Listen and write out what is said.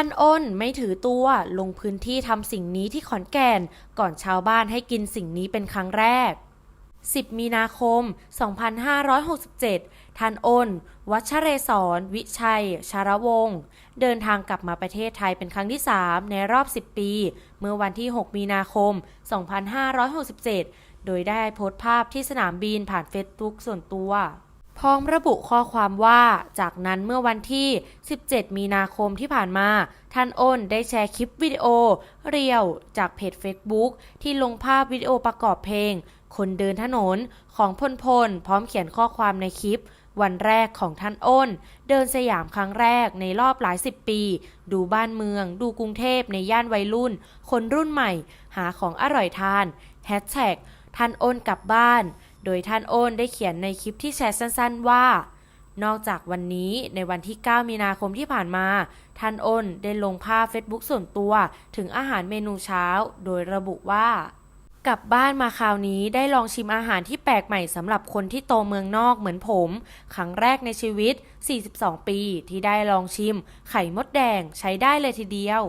ท่านอ้นไม่ถือตัวลงพื้นที่ทำสิ่งนี้ที่ขอนแก่น ก่อนชาวบ้านให้กินสิ่งนี้เป็นครั้งแรก 10 มีนาคม 2567 ท่านอ้น วัชเรศร วิชัย ชารวงศ์เดินทางกลับมาประเทศไทยเป็นครั้งที่ 3 ในรอบ 10 ปี เมื่อวันที่ 6 มีนาคม 2567 โดยได้โพสต์ภาพที่สนามบินผ่านเฟซบุ๊กส่วนตัว พร้อมระบุข้อความว่า จากนั้นเมื่อวันที่ 17 มีนาคมที่ผ่านมา ท่านอ้นได้แชร์คลิปวิดีโอ เรียวจากเพจ Facebook ที่ลงภาพวิดีโอประกอบเพลง คนเดินถนนของพลพล พร้อมเขียนข้อความในคลิป วันแรกของท่านอ้น เดินสยามครั้งแรกในรอบหลายสิบปี ดูบ้านเมือง ดูกรุงเทพในย่านวัยรุ่น คนรุ่นใหม่ หาของอร่อยทานแฮชแท็กท่านอ้นกลับบ้าน โดยท่านโอนได้เขียนในคลิปที่แชร์สั้น ๆ ว่า นอกจากวันนี้ในวันที่ 9 มีนาคมที่ผ่านมา ท่านโอนได้ลงภาพเฟซบุ๊กส่วนตัว ถึงอาหารเมนูเช้า โดยระบุว่า กลับบ้านมาคราวนี้ได้ลองชิมอาหารที่แปลกใหม่สำหรับคนที่โตเมืองนอกเหมือนผม ครั้งแรกในชีวิต 42 ปีที่ได้ลองชิม ไข่มดแดงใช้ได้เลยทีเดียว